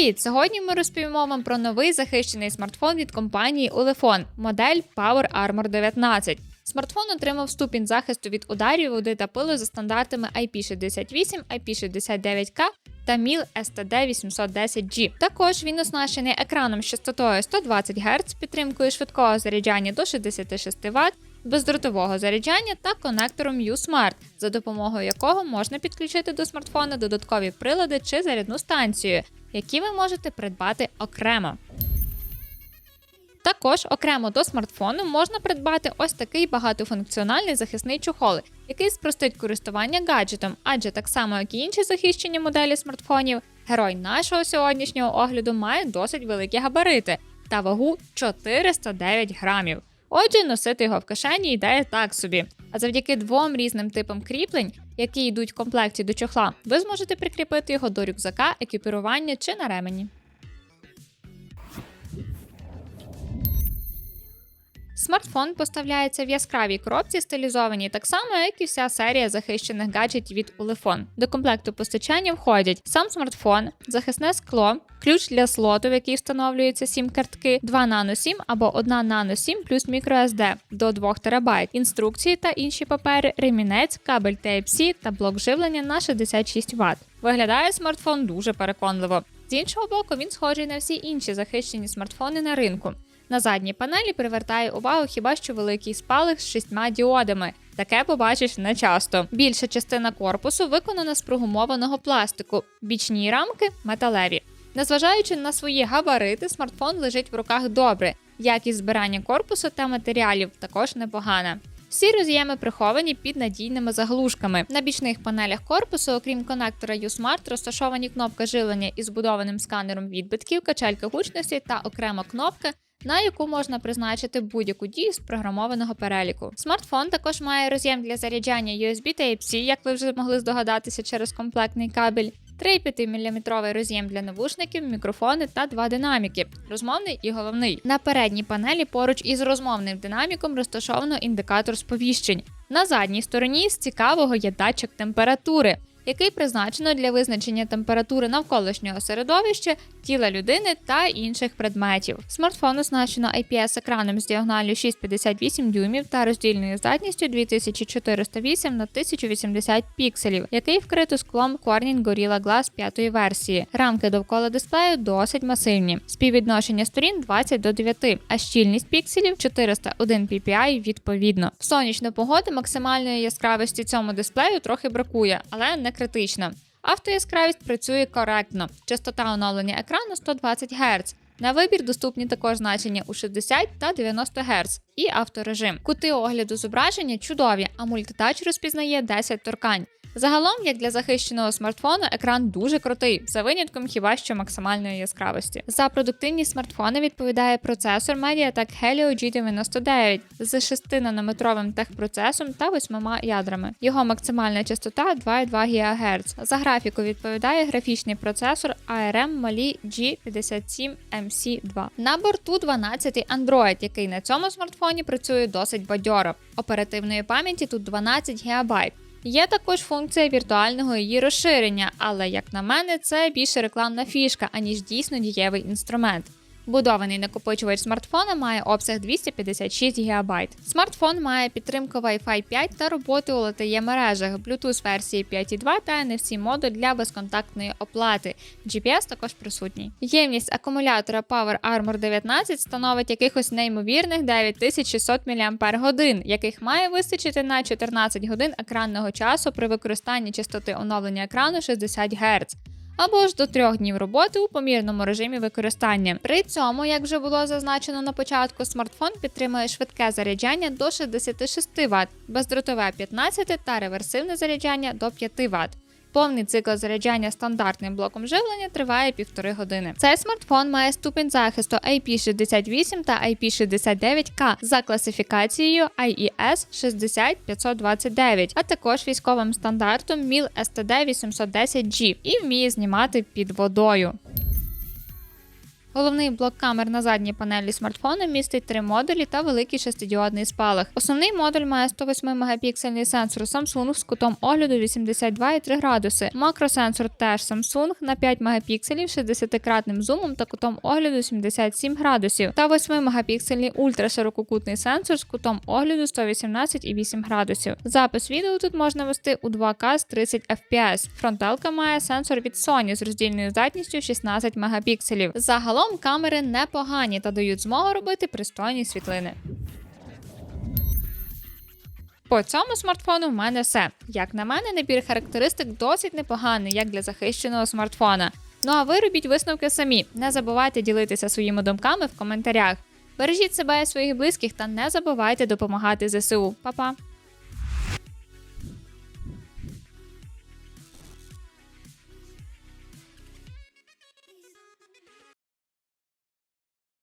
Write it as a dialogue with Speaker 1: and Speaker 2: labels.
Speaker 1: Привіт! Сьогодні ми розповімо вам про новий захищений смартфон від компанії Ulefone, модель Power Armor 19. Смартфон отримав ступінь захисту від ударів, води та пилу за стандартами IP68, IP69K та MIL STD 810G. Також він оснащений екраном з частотою 120 Гц, підтримкою швидкого заряджання до 66 Вт, бездротового заряджання та конектором U-Smart, за допомогою якого можна підключити до смартфона додаткові прилади чи зарядну станцію, які ви можете придбати окремо. Також окремо до смартфону можна придбати ось такий багатофункціональний захисний чохол, який спростить користування гаджетом, адже так само, як і інші захищені моделі смартфонів, герой нашого сьогоднішнього огляду має досить великі габарити та вагу 409 грамів. Отже, носити його в кишені ідея так собі. А завдяки двом різним типам кріплень, які йдуть в комплекті до чохла, ви зможете прикріпити його до рюкзака, екіпірування чи на ремені. Смартфон поставляється в яскравій коробці, стилізованій так само, як і вся серія захищених гаджетів від Ulefone. До комплекту постачання входять сам смартфон, захисне скло, ключ для слоту, в який встановлюється сім картки, 2 нано 7 або 1 нано 7 плюс microSD до 2 ТБ, інструкції та інші папери, ремінець, кабель Type-C та блок живлення на 66 Вт. Виглядає смартфон дуже переконливо. З іншого боку, він схожий на всі інші захищені смартфони на ринку. На задній панелі привертає увагу хіба що великий спалах з шістьма діодами. Таке побачиш не часто. Більша частина корпусу виконана з прогумованого пластику, бічні рамки металеві. Незважаючи на свої габарити, смартфон лежить в руках добре. Якість збирання корпусу та матеріалів також непогана. Всі роз'єми приховані під надійними заглушками. На бічних панелях корпусу, окрім конектора U-Smart, розташовані кнопка жилення із збудованим сканером відбитків, качелька гучності та окрема кнопка на яку можна призначити будь-яку дію з програмованого переліку. Смартфон також має роз'єм для заряджання USB Type-C, як ви вже могли здогадатися через комплектний кабель. 3,5 мм роз'єм для навушників, мікрофони та два динаміки розмовний і головний. На передній панелі поруч із розмовним динаміком розташовано індикатор сповіщень. На задній стороні з цікавого є датчик температури який призначено для визначення температури навколишнього середовища, тіла людини та інших предметів. Смартфон оснащено IPS-екраном з діагоналю 6,58 дюймів та роздільною здатністю 2408 на 1080 пікселів, який вкрито склом Corning Gorilla Glass 5 версії. Рамки довкола дисплею досить масивні. Співвідношення сторін 20 до 9, а щільність пікселів 401 ppi відповідно. В сонячну погоду максимальної яскравості цьому дисплею трохи бракує, але не критична. Автояскравість працює коректно. Частота оновлення екрану 120 Гц. На вибір доступні також значення у 60 та 90 Гц і авторежим. Кути огляду зображення чудові, а мультитач розпізнає 10 торкань. Загалом, як для захищеного смартфону, екран дуже крутий, за винятком хіба що максимальної яскравості. За продуктивність смартфона відповідає процесор MediaTek Helio G99 з 6-нанометровим техпроцесом та 8 ядрами. Його максимальна частота 2,2 ГГц. За графіку відповідає графічний процесор ARM Mali G57MC2. На борту 12 Android, який на цьому смартфоні працює досить бадьоро. Оперативної пам'яті тут 12 ГБ. Є також функція віртуального її розширення, але, як на мене, це більше рекламна фішка, аніж дійсно дієвий інструмент. Будований накопичувач смартфона має обсяг 256 ГБ. Смартфон має підтримку Wi-Fi 5 та роботу у LTE мережах, Bluetooth версії 5.2 та NFC модуль для безконтактної оплати. GPS також присутній. Ємність акумулятора Power Armor 19 становить якихось неймовірних 9600 мАч, яких має вистачити на 14 годин екранного часу при використанні частоти оновлення екрану 60 Гц або ж до трьох днів роботи у помірному режимі використання. При цьому, як вже було зазначено на початку, смартфон підтримує швидке заряджання до 66 Вт, бездротове 15 та реверсивне заряджання до 5 Вт. Повний цикл заряджання стандартним блоком живлення триває півтори години. Цей смартфон має ступінь захисту IP68 та IP69K за класифікацією IES 60529, а також військовим стандартом MIL STD 810G і вміє знімати під водою. Головний блок камер на задній панелі смартфона містить три модулі та великий шестидіодний спалах. Основний модуль має 108 мегапіксельний сенсор Samsung з кутом огляду 82,3 градуси. Макросенсор теж Samsung на 5 мегапікселів 60-кратним зумом та кутом огляду 77 градусів та 8 мегапіксельний ультраширококутний сенсор з кутом огляду 118,8 градусів. Запис відео тут можна вести у 2К з 30 FPS. Фронталка має сенсор від Sony з роздільною здатністю 16 мегапікселів. Загалом камери непогані та дають змогу робити пристойні світлини. По цьому смартфону в мене все. Як на мене, набір характеристик досить непоганий, як для захищеного смартфона. Ну а ви робіть висновки самі. Не забувайте ділитися своїми думками в коментарях. Бережіть себе і своїх близьких та не забувайте допомагати ЗСУ. Па-па!